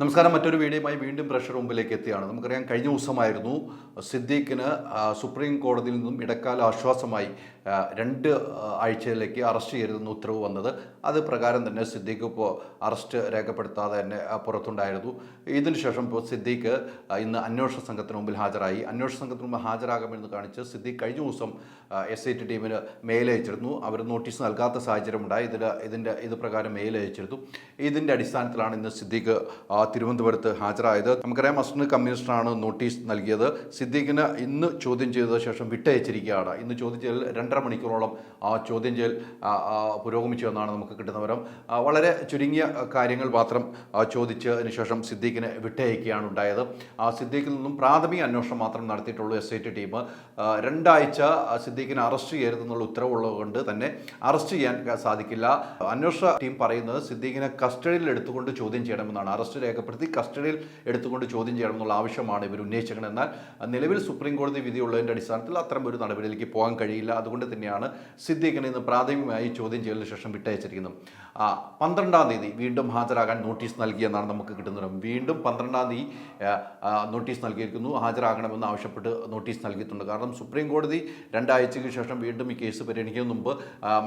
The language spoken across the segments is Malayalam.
നമസ്കാരം. മറ്റൊരു വീഡിയോയുമായി വീണ്ടും പ്രഷർ മുമ്പിലേക്ക് എത്തിയാണ്. നമുക്കറിയാം കഴിഞ്ഞ ദിവസമായിരുന്നു സിദ്ദീഖിന് സുപ്രീം കോടതിയിൽ നിന്നും ഇടക്കാല ആശ്വാസമായി രണ്ട് ആഴ്ചയിലേക്ക് അറസ്റ്റ് ചെയ്യരുതെന്ന് ഉത്തരവ് വന്നത്. അത് പ്രകാരം തന്നെ സിദ്ദീഖ് ഇപ്പോൾ അറസ്റ്റ് രേഖപ്പെടുത്താതെ തന്നെ പുറത്തുണ്ടായിരുന്നു. ഇതിനുശേഷം ഇപ്പോൾ സിദ്ദീഖ് ഇന്ന് അന്വേഷണ സംഘത്തിന് മുമ്പിൽ ഹാജരായി. അന്വേഷണ സംഘത്തിന് മുമ്പ് ഹാജരാകാമെന്ന് കാണിച്ച് സിദ്ദീഖ് കഴിഞ്ഞ ദിവസം എസ് ഐ ടി ടീമിന് മെയിൽ അയച്ചിരുന്നു. അവർ നോട്ടീസ് നൽകാത്ത സാഹചര്യമുണ്ടായി. ഇതിൽ ഇതിന്റെ ഇത് പ്രകാരം മെയിൽ അയച്ചിരുന്നു. ഇതിന്റെ അടിസ്ഥാനത്തിലാണ് ഇന്ന് സിദ്ദീഖ് തിരുവനന്തപുരത്ത് ഹാജരായത്. നമുക്കറിയാം അസിസ്റ്റന്റ് കമ്മീഷണറാണ് നോട്ടീസ് നൽകിയത്. സിദ്ദീഖിന് ഇന്ന് ചോദ്യം ചെയ്ത ശേഷം വിട്ടയച്ചിരിക്കുകയാണ്. ഇന്ന് ചോദ്യം ചെയ്യൽ രണ്ടര മണിക്കൂറോളം ആ ചോദ്യം ചെയ്യൽ പുരോഗമിച്ചു എന്നാണ് നമുക്ക് കിട്ടുന്ന വിവരം. വളരെ ചുരുങ്ങിയ കാര്യങ്ങൾ മാത്രം ചോദിച്ചതിന് ശേഷം സിദ്ദീഖിനെ വിട്ടയക്കുകയാണ് ഉണ്ടായത്. ആ സിദ്ദീഖിൽ നിന്നും പ്രാഥമിക അന്വേഷണം മാത്രം നടത്തിയിട്ടുള്ളൂ എസ് ഐ ടി ടീം. രണ്ടാഴ്ച സിദ്ദീഖിനെ അറസ്റ്റ് ചെയ്യരുതെന്നുള്ള ഉത്തരവുള്ളത് കൊണ്ട് തന്നെ അറസ്റ്റ് ചെയ്യാൻ സാധിക്കില്ല. അന്വേഷണ ടീം പറയുന്നത് സിദ്ദീഖിനെ കസ്റ്റഡിയിൽ എടുത്തുകൊണ്ട് ചോദ്യം ചെയ്യണമെന്നാണ്. അറസ്റ്റ് രേഖപ്പെടുത്തി കസ്റ്റഡിയിൽ എടുത്തുകൊണ്ട് ചോദ്യം ചെയ്യണം എന്നുള്ള ആവശ്യമാണ് ഇവർ ഉന്നയിച്ചത് എന്നാൽ നിലവിൽ സുപ്രീം കോടതി വിധിയുള്ളതിന്റെ അടിസ്ഥാനത്തിൽ അത്തരം ഒരു നടപടിയിലേക്ക് പോകാൻ കഴിയില്ല. അതുകൊണ്ട് തന്നെയാണ് സിദ്ദീഖിനെ ഇന്ന് പ്രാഥമികമായി ചോദ്യം ചെയ്യലിന് ശേഷം വിട്ടയച്ചിരിക്കുന്നു ആ, പന്ത്രണ്ടാം തീയതി വീണ്ടും ഹാജരാകാൻ നോട്ടീസ് നൽകിയെന്നാണ് നമുക്ക് കിട്ടുന്നത് വീണ്ടും പന്ത്രണ്ടാം തീയതി നോട്ടീസ് നൽകിയിരിക്കുന്നു. ഹാജരാകണമെന്ന് ആവശ്യപ്പെട്ട് നോട്ടീസ് നൽകിയിട്ടുണ്ട്. കാരണം സുപ്രീം കോടതി രണ്ടാഴ്ചയ്ക്ക് ശേഷം വീണ്ടും ഈ കേസ് പരിഗണിക്കുന്ന മുമ്പ്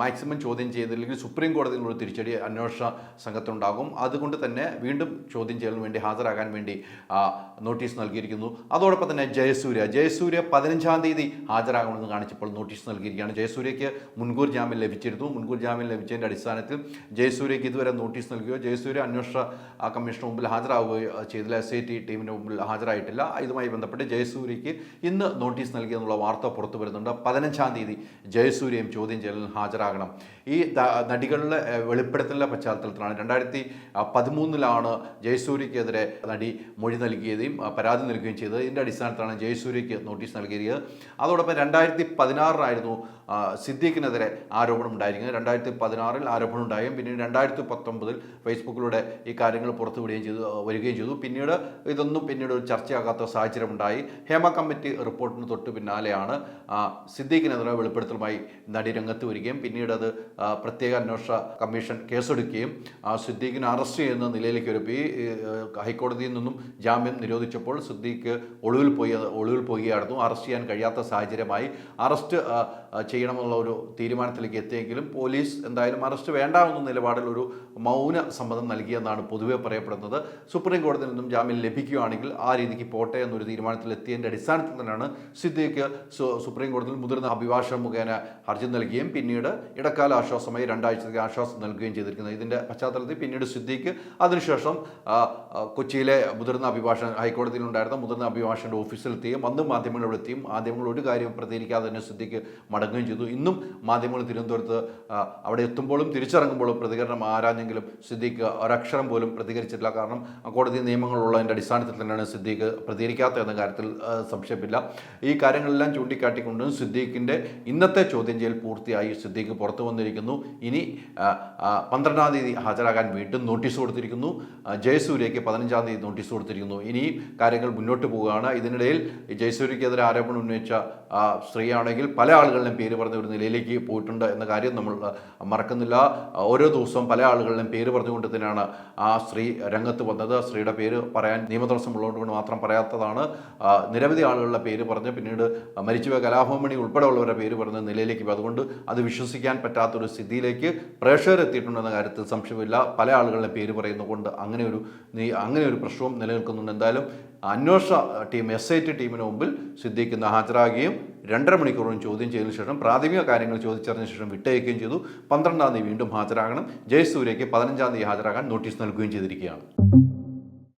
മാക്സിമം ചോദ്യം ചെയ്തില്ലെങ്കിൽ സുപ്രീം കോടതിയിൽ നിന്നുള്ള തിരിച്ചടി അന്വേഷണ സംഘത്തിനുണ്ടാകും. അതുകൊണ്ട് തന്നെ വീണ്ടും ചോദ്യം ചെയ്യലിന് വേണ്ടി ഹാജരാകാൻ വേണ്ടി നോട്ടീസ് നൽകിയിരിക്കുന്നു. അതോടൊപ്പം തന്നെ ജയസൂര്യ. ജയസൂര്യ പതിനഞ്ചാം തീയതി ഹാജരാകണമെന്ന് കാണിച്ചപ്പോൾ നോട്ടീസ് നൽകിയിരിക്കുകയാണ്. ജയസൂര്യയ്ക്ക് മുൻകൂർ ജാമ്യം ലഭിച്ചിരുന്നു. മുൻകൂർ ജാമ്യം ലഭിച്ചതിന്റെ അടിസ്ഥാനത്തിൽ ജയസൂര്യയ്ക്ക് ഇതുവരെ നോട്ടീസ് നൽകുകയോ ജയസൂര്യ അന്വേഷണ കമ്മീഷന് മുമ്പിൽ ഹാജരാകുകയോ ചെയ്തില്ല. എസ് ഐ ടി ടീമിന് മുമ്പിൽ ഹാജരായിട്ടില്ല. ഇതുമായി ബന്ധപ്പെട്ട് ജയസൂര്യയ്ക്ക് ഇന്ന് നോട്ടീസ് നൽകിയെന്നുള്ള വാർത്ത പുറത്തു വരുന്നുണ്ട്. പതിനഞ്ചാം തീയതി ജയസൂര്യയും ചോദ്യം ചെയ്യലിന് ഹാജരാകണം. ഈ നടികളുടെ വെളിപ്പെടുത്തലിന്റെ പശ്ചാത്തലത്തിലാണ് രണ്ടായിരത്തി പതിമൂന്നിലാണ് ജയസൂര്യക്കെതിരെ നടി മൊഴി നൽകിയതും പരാതി നൽകുകയും ചെയ്തത്. ഇതിന്റെ അടിസ്ഥാനത്തിലാണ് ജയസൂര്യയ്ക്ക് നോട്ടീസ് നൽകിയത് അതോടൊപ്പം രണ്ടായിരത്തി പതിനാറിലായിരുന്നു സിദ്ദീഖിനെതിരെ ആരോപണം ഉണ്ടായിരിക്കുന്നത്. രണ്ടായിരത്തി പതിനാറിൽ ആരോപണം ഉണ്ടായും. പിന്നീട് രണ്ടായിരത്തി പത്തൊമ്പതിൽ ഫേസ്ബുക്കിലൂടെ ഈ കാര്യങ്ങൾ പുറത്തുവിടുകയും ചെയ്തു വരികയും ചെയ്തു. പിന്നീട് ഇതൊന്നും പിന്നീട് ഒരു ചർച്ചയാകാത്ത സാഹചര്യം ഉണ്ടായി ഹേമ കമ്മിറ്റി റിപ്പോർട്ടിന് തൊട്ട് പിന്നാലെയാണ് സിദ്ദീഖിനെതിരെ വെളിപ്പെടുത്തലുമായി നടി രംഗത്ത് വരികയും പിന്നീട് അത് പ്രത്യേക അന്വേഷണ കമ്മീഷൻ കേസെടുക്കുകയും സിദ്ദീഖിനെ അറസ്റ്റ് ചെയ്യുന്ന നിലയിലേക്ക് ഈ, ഹൈക്കോടതിയിൽ നിന്നും ജാമ്യം നിരോധിച്ചപ്പോൾ സിദ്ദീഖ് ഒളിവിൽ പോയി ഒളിവിൽ പോവുകയായിരുന്നു. അറസ്റ്റ് ചെയ്യാൻ കഴിയാത്ത സാഹചര്യമായി അറസ്റ്റ് ചെയ്യണമെന്നുള്ള ഒരു തീരുമാനത്തിലേക്ക് എത്തിയെങ്കിലും പോലീസ് എന്തായാലും അറസ്റ്റ് വേണ്ട എന്ന നിലപാടിൽ ഒരു മൗന സമ്മതം നൽകിയെന്നാണ് പൊതുവെ പറയപ്പെടുന്നത്. സുപ്രീം കോടതിയിൽ നിന്നും ജാമ്യം ലഭിക്കുകയാണെങ്കിൽ ആ രീതിക്ക് പോട്ടെ എന്നൊരു തീരുമാനത്തിൽ എത്തിയതിന്റെ അടിസ്ഥാനത്തിൽ തന്നെയാണ് സിദ്ദീഖ് സുപ്രീം കോടതിയിൽ മുതിർന്ന അഭിഭാഷകൻ മുഖേന ഹർജി നൽകുകയും പിന്നീട് ഇടക്കാല ആശ്വാസമായി രണ്ടാഴ്ചത്തേക്ക് ആശ്വാസം നൽകുകയും ചെയ്തിരിക്കുന്നത്. ഇതിന്റെ പശ്ചാത്തലത്തിൽ പിന്നീട് സിദ്ദീഖ് അതിനുശേഷം കൊച്ചിയിലെ മുതിർന്ന അഭിഭാഷകൻ ഹൈക്കോടതിയിൽ ഉണ്ടായിരുന്ന മുതിർന്ന അഭിഭാഷകന്റെ ഓഫീസിലെത്തിയും അന്ന് മാധ്യമങ്ങളിലെത്തിയും മാധ്യമങ്ങൾ ഒരു കാര്യം പ്രതികരിക്കാതെ തന്നെ സ്ഥിതിക്ക് മടങ്ങുകയും ചെയ്തു. ഇന്നും മാധ്യമങ്ങൾ തിരുവനന്തപുരത്ത് അവിടെ എത്തുമ്പോഴും തിരിച്ചിറങ്ങുമ്പോഴും പ്രതികരണം ആരാഞ്ഞെങ്കിലും സിദ്ദീഖ് ഒരക്ഷരം പോലും പ്രതികരിച്ചിട്ടില്ല. കാരണം കോടതി നിയമങ്ങളുള്ളതിന്റെ അടിസ്ഥാനത്തിൽ തന്നെയാണ് സിദ്ദീഖ് പ്രതികരിക്കാത്ത എന്ന കാര്യത്തിൽ സംശയമില്ല. ഈ കാര്യങ്ങളെല്ലാം ചൂണ്ടിക്കാട്ടിക്കൊണ്ട് സിദ്ദീഖിന്റെ ഇന്നത്തെ ചോദ്യം ചെയ്യൽ പൂർത്തിയായി സിദ്ദീഖ് പുറത്തു വന്നിരിക്കുന്നു. ഇനി പന്ത്രണ്ടാം തീയതി ഹാജരാകാൻ വീണ്ടും നോട്ടീസ് കൊടുത്തിരിക്കുന്നു. ആ, ജയസൂര്യയ്ക്ക് പതിനഞ്ചാം തീയതി നോട്ടീസ് കൊടുത്തിരിക്കുന്നു. ഇനി കാര്യങ്ങൾ മുന്നോട്ട് പോവുകയാണ്. ഇതിനിടയിൽ ജയസൂര്യക്കെതിരെ ആരോപണം ഉന്നയിച്ച സ്ത്രീയാണെങ്കിൽ പല ആളുകളുടെയും പേര് പറഞ്ഞ ഒരു നിലയിലേക്ക് പോയിട്ടുണ്ട് എന്ന കാര്യം നമ്മൾ മറക്കുന്നില്ല. ഓരോ ദിവസവും പല ആളുകളുടെയും പേര് പറഞ്ഞുകൊണ്ട് തന്നെയാണ് ആ സ്ത്രീ രംഗത്ത് വന്നത്. സ്ത്രീയുടെ പേര് പറയാൻ നിയമതടസ്സം ഉള്ളതുകൊണ്ട് മാത്രം പറയാത്തതാണ്. നിരവധി ആളുകളുടെ പേര് പറഞ്ഞ് പിന്നീട് മരിച്ചുപോയ കലാഭവമണി ഉൾപ്പെടെയുള്ളവരുടെ പേര് പറഞ്ഞ നിലയിലേക്ക് അതുകൊണ്ട് അത് വിശ്വസിക്കാൻ പറ്റാത്തൊരു സ്ഥിതിയിലേക്ക് പ്രേക്ഷകരെത്തിയിട്ടുണ്ടെന്ന കാര്യത്തിൽ സംശയമില്ല പല ആളുകളുടെ പേര് പറയുന്നതുകൊണ്ട് അങ്ങനെ ഒരു നീ- അങ്ങനെ ഒരു പ്രശ്നവും നിലനിൽക്കുന്നുണ്ട്. എന്തായാലും അന്വേഷണ ടീം എസ് ഐ ടി ടീമിന് മുമ്പിൽ സിദ്ദീഖിന് ഹാജരാകുകയും രണ്ടര മണിക്കൂറോളം ചോദ്യം ചെയ്തതിനു ശേഷം പ്രാഥമിക കാര്യങ്ങൾ ചോദിച്ചറിഞ്ഞ ശേഷം വിട്ടയക്കുകയും ചെയ്തു. പന്ത്രണ്ടാം തീയതി വീണ്ടും ഹാജരാകണം. ജയസൂര്യയ്ക്ക് പതിനഞ്ചാം തീയതി ഹാജരാകാൻ നോട്ടീസ് നൽകുകയും ചെയ്തിരിക്കുകയാണ്.